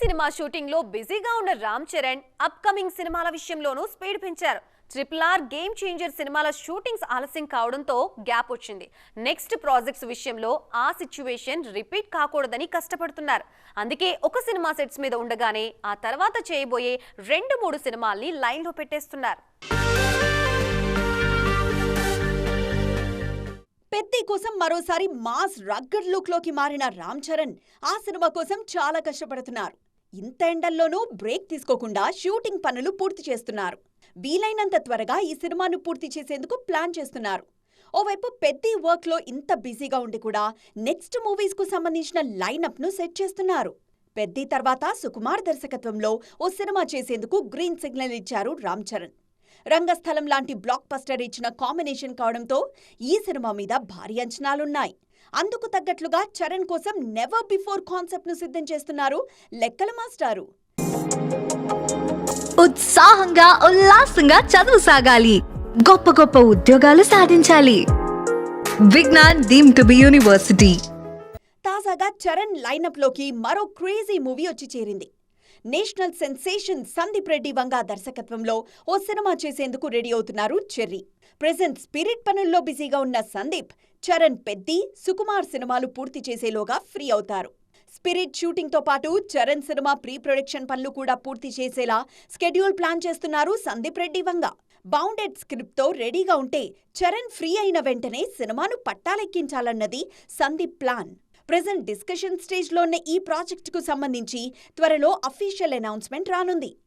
Cinema షూటింగ్లో బిజీగా ఉన్న రామ్ చరణ్ అప్కమింగ్ సినిమాల విషయంలోనూ స్పీడ్ పెంచారు. ట్రిపుల్ ఆర్ గేమ్ చేంజర్ సినిమాల షూటింగ్స్ ఆలస్యం కావడంతో గ్యాప్ వచ్చింది. నెక్స్ట్ ప్రాజెక్ట్స్ విషయంలో ఆ సిచ్యువేషన్ రిపీట్ కాకూడదని కష్టపడుతున్నారు. అందుకే ఒక సినిమా సెట్స్ మీద ఉండగానే ఆ తర్వాత చేయబోయే రెండు మూడు సినిమాల్ని లైన్లో పెట్టేస్తున్నారు. పెద్ది కోసం మరోసారి మాస్ రగ్గడ్ లుక్లోకి మారిన రామ్ చరణ్ ఆ సినిమా కోసం చాలా కష్టపడుతున్నారు. ఇంత ఎండల్లోనూ బ్రేక్ తీసుకోకుండా షూటింగ్ పనులు పూర్తి చేస్తున్నారు. వీలైనంత త్వరగా ఈ సినిమాను పూర్తి చేసేందుకు ప్లాన్ చేస్తున్నారు. ఓవైపు పెద్ద వర్క్లో ఇంత బిజీగా ఉండి కూడా నెక్స్ట్ మూవీస్కు సంబంధించిన లైనప్ను సెట్ చేస్తున్నారు. పెద్ది తర్వాత సుకుమార్ దర్శకత్వంలో ఓ సినిమా చేసేందుకు గ్రీన్ సిగ్నల్ ఇచ్చారు రామ్ చరణ్. రంగస్థలం లాంటి బ్లాక్ బస్టర్ ఇచ్చిన కాంబినేషన్ కావడంతో ఈ సినిమా మీద భారీ అంచనాలున్నాయి. అందుకు తగ్గట్లుగా చరణ్ కోసం నెవర్ బిఫోర్ కాన్సెప్ట్ను సిద్ధం చేస్తున్నారు లెక్కల మాస్టారు. ఉత్సాహంగా ఉల్లాసంగా చదువు సాగాలి. గొప్ప గొప్ప ఉద్యోగాలు సాధించాలి. Vignan deem to be university. తాజాగా చరణ్ లైనప్లోకి మరో క్రేజీ మూవీ వచ్చి చేరింది. నేషనల్ సెన్సేషన్ సందీప్ రెడ్డి వంగ దర్శకత్వంలో ఓ సినిమా చేసేందుకు రెడీ అవుతున్నారు చెర్రీ. ప్రెజెంట్ స్పిరిట్ పనుల్లో బిజీగా ఉన్న సందీప్ చరణ్ పెద్ది సుకుమార్ సినిమాలు పూర్తి చేసేలోగా ఫ్రీ అవుతారు. స్పిరిట్ షూటింగ్తో పాటు చరణ్ సినిమా ప్రీ ప్రొడక్షన్ పనులు కూడా పూర్తి చేసేలా స్కెడ్యూల్ ప్లాన్ చేస్తున్నారు సందీప్ రెడ్డి వంగ. బౌండెడ్ స్క్రిప్ట్తో రెడీగా ఉంటే చరణ్ ఫ్రీ అయిన వెంటనే సినిమాను పట్టాలెక్కించాలన్నది సందీప్ ప్లాన్. ప్రెజెంట్ డిస్కషన్ స్టేజ్లో ఉన్న ఈ ప్రాజెక్టుకు సంబంధించి త్వరలో అఫీషియల్ అనౌన్స్మెంట్ రానుంది.